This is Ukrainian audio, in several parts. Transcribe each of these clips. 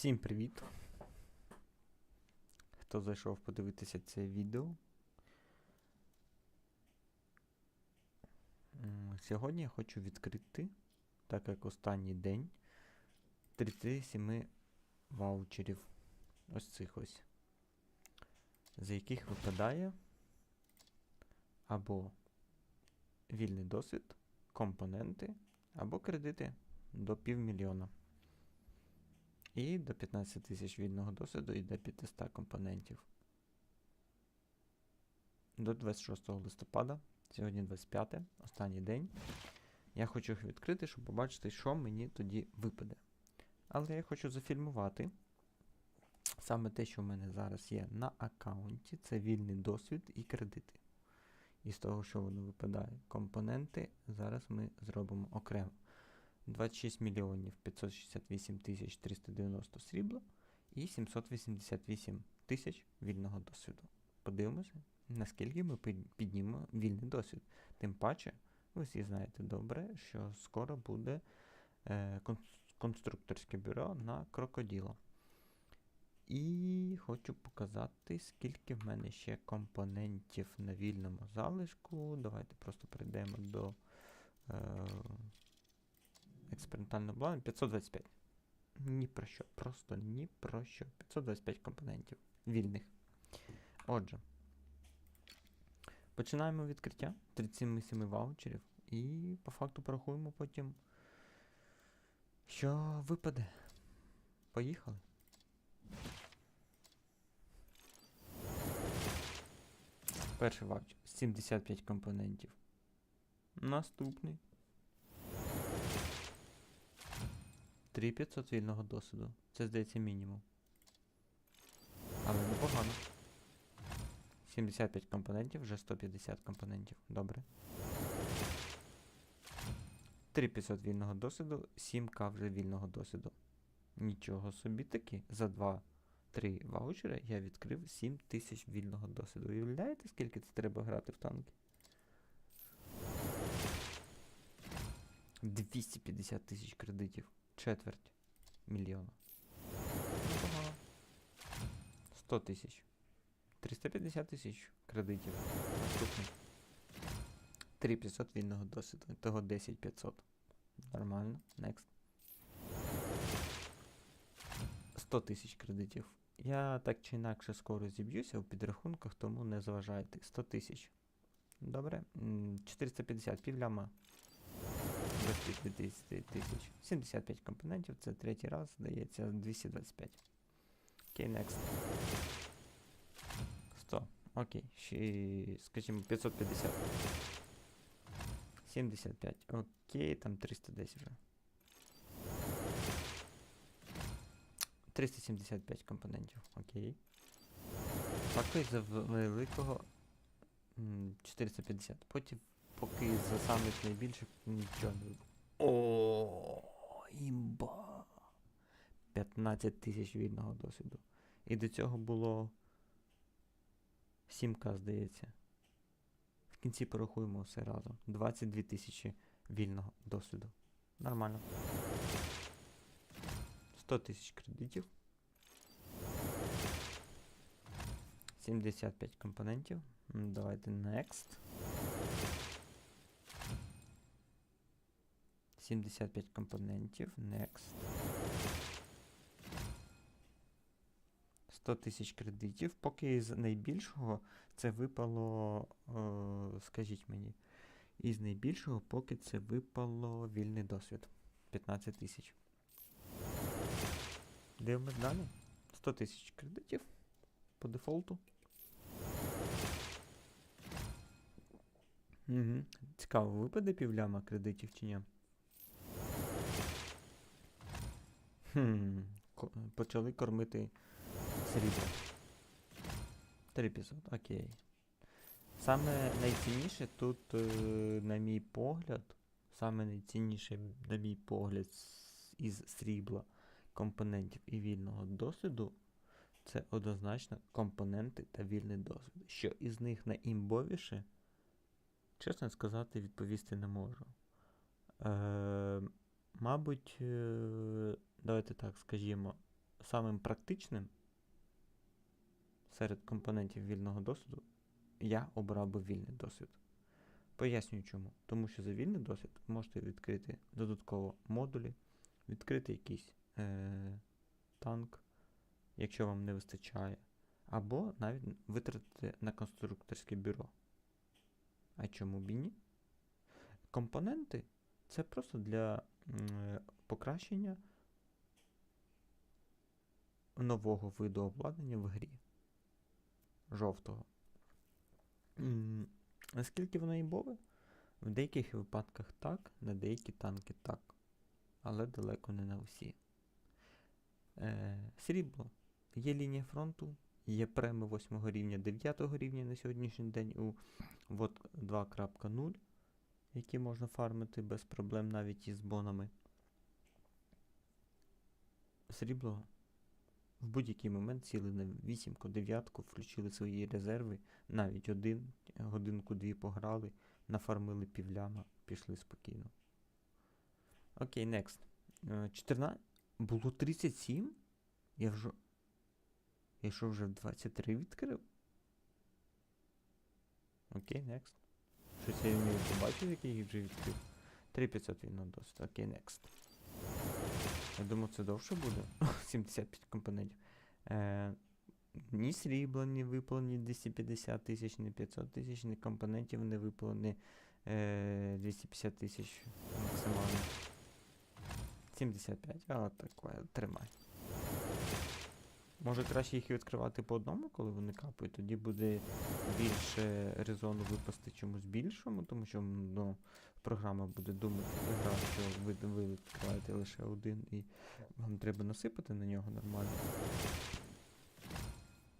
Всім привіт! Хто зайшов подивитися це відео. Сьогодні я хочу відкрити, так як останній день, 37 ваучерів. Ось цих ось. За яких випадає або вільний досвід, компоненти, або кредити до півмільйона. І до 15 тисяч вільного досвіду до 500 компонентів. До 26 листопада, сьогодні 25, останній день. Я хочу їх відкрити, щоб побачити, що мені тоді випаде. Але я хочу зафільмувати саме те, що в мене зараз є на аккаунті, це вільний досвід і кредити. І з того, що воно випадає, компоненти зараз ми зробимо окремо. 26 мільйонів 568 тисяч 390 срібла і 788 тисяч вільного досвіду. Подивимося, наскільки ми піднімемо вільний досвід. Тим паче, ви всі знаєте добре, що скоро буде е, конструкторське бюро на крокоділа. І хочу показати, скільки в мене ще компонентів на вільному залишку. Давайте просто перейдемо до. Е, експериментального плану 525. Ні про що, просто ні про що. 525 компонентів вільних. Отже, починаємо відкриття 37 ваучерів і по факту порахуємо потім, що випаде. Поїхали. Перший ваучер 75 компонентів. Наступний 3500 вільного досвіду. Це здається мінімум. Але непогано. 75 компонентів, вже 150 компонентів. Добре. 3500 вільного досвіду, 7к вже вільного досвіду. Нічого собі таки. За 2-3 ваучери я відкрив 7000 вільного досвіду. Уявляєте, скільки це треба грати в танки? 250 тисяч кредитів. Четверть мільйона. 100 тисяч. 350 тисяч кредитів. Наступний. 3500 вільного досвіду. Того 10500. Нормально. Next. 100 тисяч кредитів. Я так чи інакше скоро зіб'юся в підрахунках, тому не заважайте. 100 тисяч. Добре. 450 півляма. До 50 тисяч. 75 компонентів, це третій раз, здається, 225. Окей, next. 100. Окей, ще, скажімо, 550. 75. Окей, там 310 вже. 375 компонентів. Окей. Поки за великого 450. Потім, поки за самих найбільших нічого не вибух. О, імба. 15 тисяч вільного досвіду. І до цього було 7к, здається. В кінці порахуємо все разом. 22 тисячі вільного досвіду. Нормально. 100 тисяч кредитів. 75 компонентів. Давайте next. 75 компонентів. Next. 100 тисяч кредитів. Поки із найбільшого це випало, е, скажіть мені, із найбільшого поки це випало вільний досвід. 15 тисяч. Дивимось далі. 100 тисяч кредитів по дефолту. Угу. Цікаво, випаде півляма кредитів чи ні? Хм. Почали кормити срібло. 3500, окей. Саме найцінніше тут, е, на мій погляд, саме найцінніше, на мій погляд, із срібла компонентів і вільного досвіду, це однозначно компоненти та вільний досвід. Що із них найімбовіше, чесно сказати, відповісти не можу. Е, мабуть, е, давайте так скажімо, самим практичним серед компонентів вільного досвіду я обрав би вільний досвід. Пояснюю чому. Тому що за вільний досвід можете відкрити додатково модулі, відкрити якийсь е- танк, якщо вам не вистачає, або навіть витратити на конструкторське бюро. А чому б і ні? Компоненти це просто для е, покращення нового виду обладнання в грі. Жовтого. Наскільки воно імбове? В деяких випадках так, на деякі танки так. Але далеко не на всі. Е, срібло. Є лінія фронту, є преми 8 рівня, 9 рівня на сьогоднішній день у вот 2.0, які можна фармити без проблем навіть із бонами. Срібло в будь-який момент сіли на 8 9 включили свої резерви, навіть один, годинку-дві пограли, нафармили півляма, пішли спокійно. Окей, next. Е, 14. Було 37? Я вже. Я що вже в 23 відкрив? Окей, next. Щось я не побачив, який вже відкрив. 3500 він досить. Окей, next. Я думаю, це довше буде. 75 компонентів. Е, ні срібла не випало, ні 250 тисяч, ні 500 тисяч, ні компонентів не випало, ні е, 250 тисяч максимально. 75, а от таке, тримай. Може краще їх відкривати по одному, коли вони капають, тоді буде більше резону випасти чомусь більшому, тому що ну, програма буде думати, що ви, ви відкриваєте лише один і вам треба насипати на нього нормально.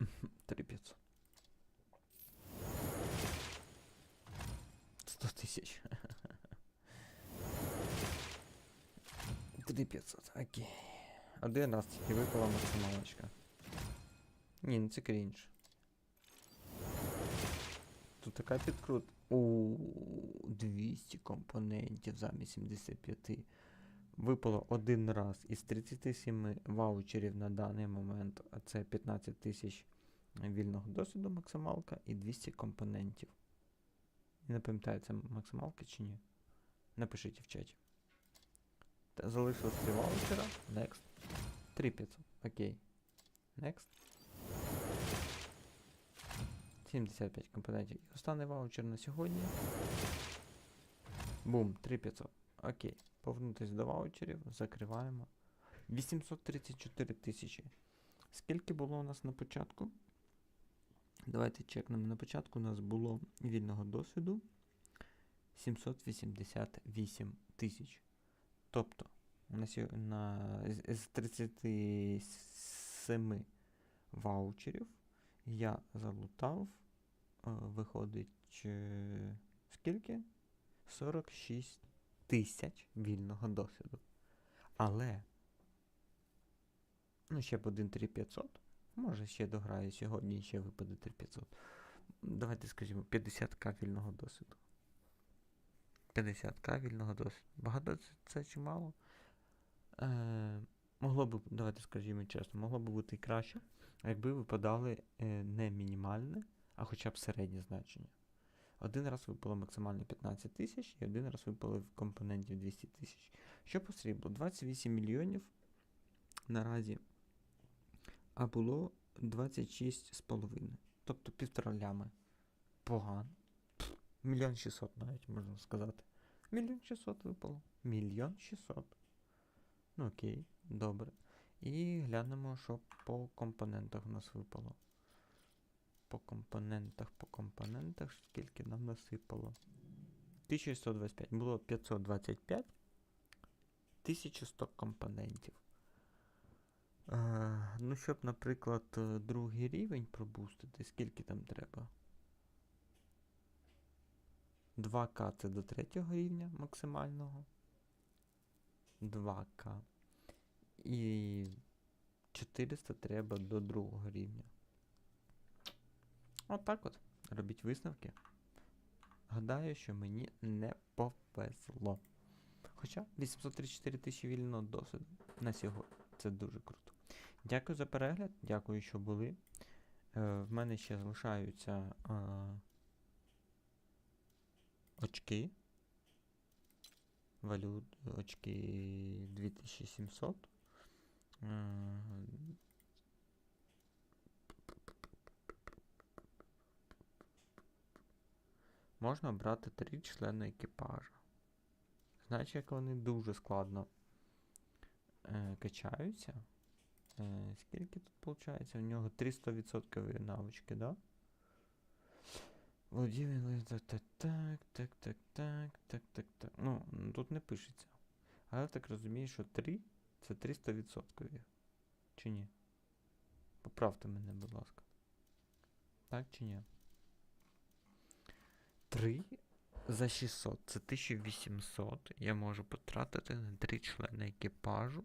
3500. 100 тисяч. 3500, окей. Один раз тільки випала максималочка. Ні, ну це крінж. Тут така підкрут. У 200 компонентів замість 75. Випало один раз із 37 ваучерів на даний момент. А це 15 тисяч вільного досвіду максималка і 200 компонентів. Не пам'ятаю, це максималка чи ні. Напишіть в чаті. Залишилось 3 ваучера. Next. 3500. Окей. Next. 75 компонентів. І останній ваучер на сьогодні. Бум, 3500. Окей. Повернутися до ваучерів. Закриваємо. 834 тисячі. Скільки було у нас на початку? Давайте чекнемо. На початку у нас було вільного досвіду 788 тисяч. Тобто, на, на, з- з 37 ваучерів я залутав, виходить, е, скільки? 46 тисяч вільного досвіду. Але, ну, ще б один 3500. Може, ще дограю сьогодні ще випаде 3500. Давайте скажімо, 50к вільного досвіду. 50к вільного досвіду. Багато це, це чи? Е, могло б, давайте скажімо чесно, могло б бути краще, якби випадали е, не мінімальне, а хоча б середнє значення. Один раз випало максимально 15 тисяч і один раз випало в компонентів 200 тисяч. Що по сріблу? 28 мільйонів наразі, а було 26,5. Тобто півтора лями. Погано. Мільйон 600 навіть можна сказати. Мільйон 600 випало. Мільйон 600. Ну окей, добре. І глянемо, що по компонентах у нас випало. По компонентах, по компонентах, скільки нам насипало. 1125. Було 525. 1100 компонентів. Е, ну, щоб, наприклад, е, другий рівень пробустити, скільки там треба? 2К це до третього рівня максимального. 2К. І 400 треба до другого рівня. Отак от. Робіть висновки. Гадаю, що мені не повезло. Хоча 834 тисячі вільного досвіду на сьогодні. Це дуже круто. Дякую за перегляд, дякую, що були. Е, в мене ще залишаються е, очки. Валют, очки 2700. Е, Можна брати три члени екіпажу. Знаєш, як вони дуже складно е, качаються? Е, скільки тут виходить? У нього 300% навички, да? Володіння, так, так, так, так, так, так, так, так, так. Ну, тут не пишеться. Але я так розумію, що 3 це 300%. Чи ні? Поправте мене, будь ласка. Так чи ні? 3 за 600. Це 1800. Я можу потратити на 3 члени екіпажу,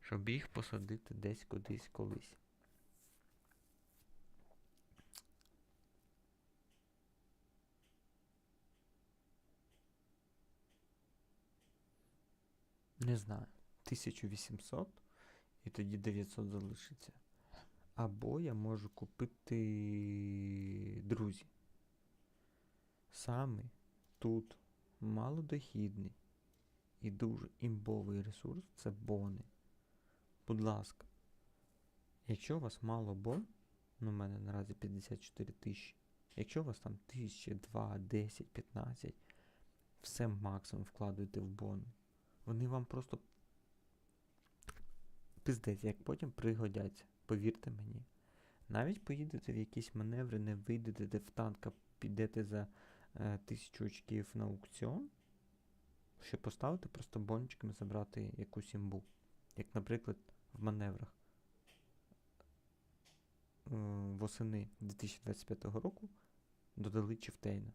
щоб їх посадити десь кудись колись. Не знаю. 1800 і тоді 900 залишиться. Або я можу купити друзі. Саме тут малодохідний і дуже імбовий ресурс це бони. Будь ласка, якщо у вас мало бон, ну у мене наразі 54 тисячі, якщо у вас там 1000, 2, 10, 15, все максимум вкладуйте в бони. Вони вам просто пиздець, як потім пригодяться, повірте мені. Навіть поїдете в якісь маневри, не вийдете де в танка, підете за е, тисячу очків на аукціон, щоб поставити просто бончиками забрати якусь імбу. Як, наприклад, в маневрах е, восени 2025 року додали Чифтейна,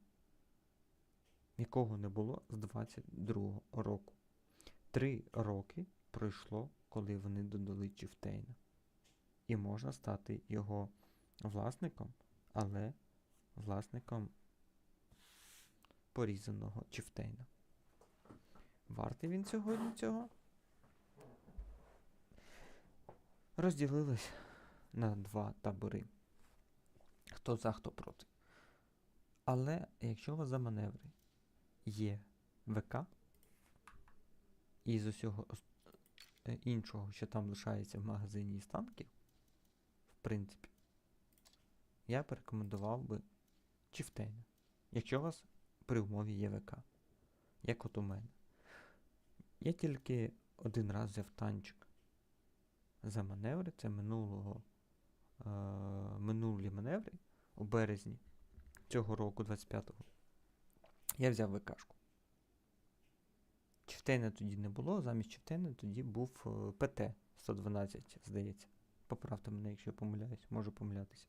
якого не було з 22 року. Три роки пройшло, коли вони додали Чифтейна. І можна стати його власником, але власником порізаного Чифтейна. Вартий він сьогодні цього? Розділились на два табори. Хто за, хто проти. Але якщо у вас за маневри є ВК, і з усього е, іншого, що там лишається в магазині із танків, в принципі, я б рекомендував би Чифтейна. Якщо у вас при умові є ВК, як от у мене. Я тільки один раз взяв танчик за маневри, це минулого, е, минулі маневри у березні цього року, 25-го. Я взяв ВКшку. Чифтейна тоді не було, замість Чифтейна тоді був е, ПТ 112, здається. Поправте мене, якщо я помиляюсь, можу помилятися.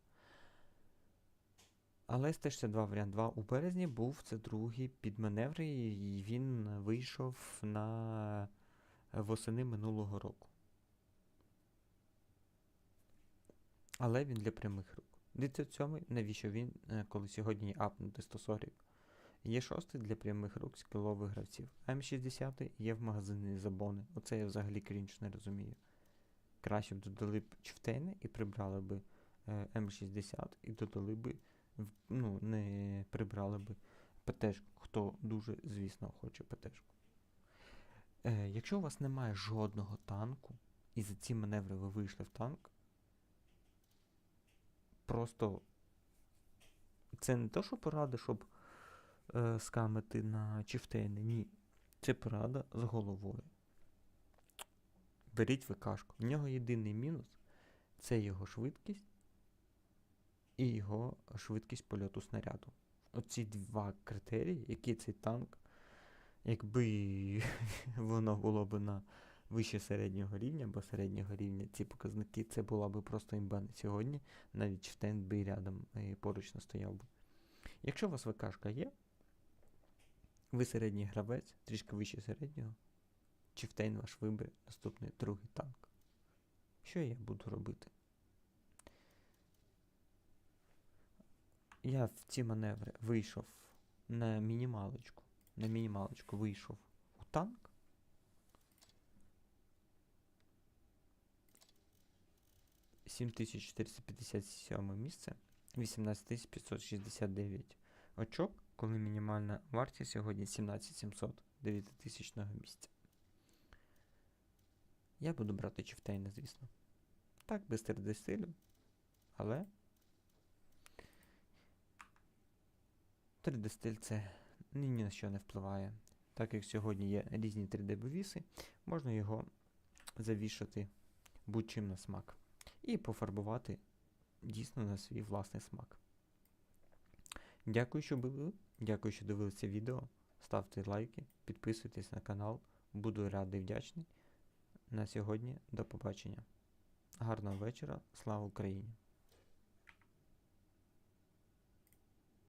Але Ст-62 варіант 2 у березні був це другий під маневри, і він вийшов на восени минулого року. Але він для прямих рук. 37 навіщо він, е, коли сьогодні апнути 140? Є шостий для прямих рук скілових гравців. М60 є в магазині забони. Оце я взагалі крінж не розумію. Краще б додали б чифтейни і прибрали б е, М60 і додали б, ну, не прибрали б ПТшку, хто дуже, звісно, хоче ПТшку. Е, якщо у вас немає жодного танку, і за ці маневри ви вийшли в танк, просто це не то, що порада, щоб е, скамити на чифтейни. Ні. Це порада з головою. Беріть ВКшку. В нього єдиний мінус це його швидкість і його швидкість польоту снаряду. Оці два критерії, які цей танк, якби воно було б на вище середнього рівня або середнього рівня, ці показники, це була б просто імба на сьогодні, навіть Чифтейн би рядом і поруч не стояв би. Якщо у вас ВКшка є, ви середній гравець, трішки вище середнього, Чифтейн ваш вибір, наступний другий танк. Що я буду робити? Я в ці маневри вийшов на мінімалочку. На мінімалочку вийшов у танк. 7457 місце, 18569 очок, коли мінімальна вартість сьогодні 17700 9000 місця. Я буду брати чифтейна, звісно. Так, без 3D стилю, але 3D стиль це ні ні на що не впливає. Так як сьогодні є різні 3D-бовіси, можна його завішати будь-чим на смак. І пофарбувати дійсно на свій власний смак. Дякую, що були. Дякую, що дивилися відео. Ставте лайки, підписуйтесь на канал. Буду радий вдячний. На сьогодні до побачення. Гарного вечора. Слава Україні!